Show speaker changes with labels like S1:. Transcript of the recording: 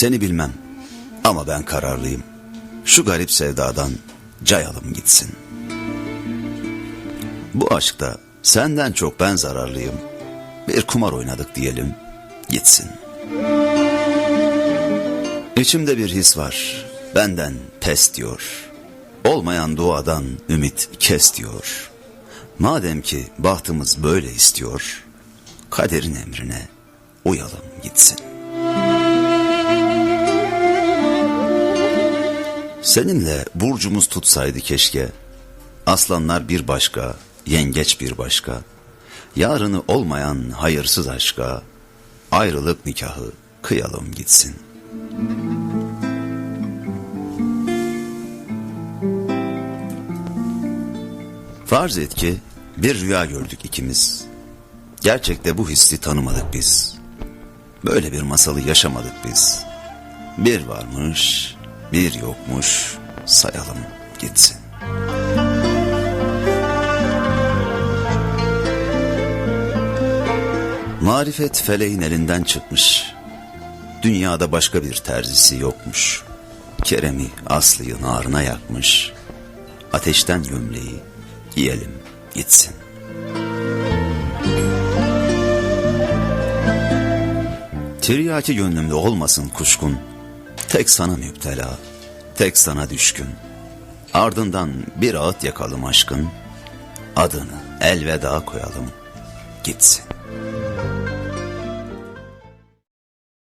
S1: Seni bilmem ama ben kararlıyım. Şu garip sevdadan cayalım gitsin. Bu aşkta senden çok ben zararlıyım. Bir kumar oynadık diyelim, gitsin. İçimde bir his var, benden pes diyor. Olmayan duadan ümit kes diyor. Madem ki bahtımız böyle istiyor, kaderin emrine uyalım gitsin. Seninle burcumuz tutsaydı keşke. Aslanlar bir başka, yengeç bir başka. Yarını olmayan hayırsız aşka, ayrılık nikahı kıyalım gitsin. Farz et ki bir rüya gördük ikimiz. Gerçekte bu hissi tanımadık biz. Böyle bir masalı yaşamadık biz. Bir varmış, bir yokmuş, sayalım gitsin. Marifet feleğin elinden çıkmış. Dünyada başka bir terzisi yokmuş. Kerem'i Aslı'yı narına yakmış. Ateşten gömleği giyelim gitsin. Tiryaki gönlümde olmasın kuşkun. Tek sana müptela, tek sana düşkün. Ardından bir ağıt yakalım aşkın. Adını elveda koyalım, gitsin.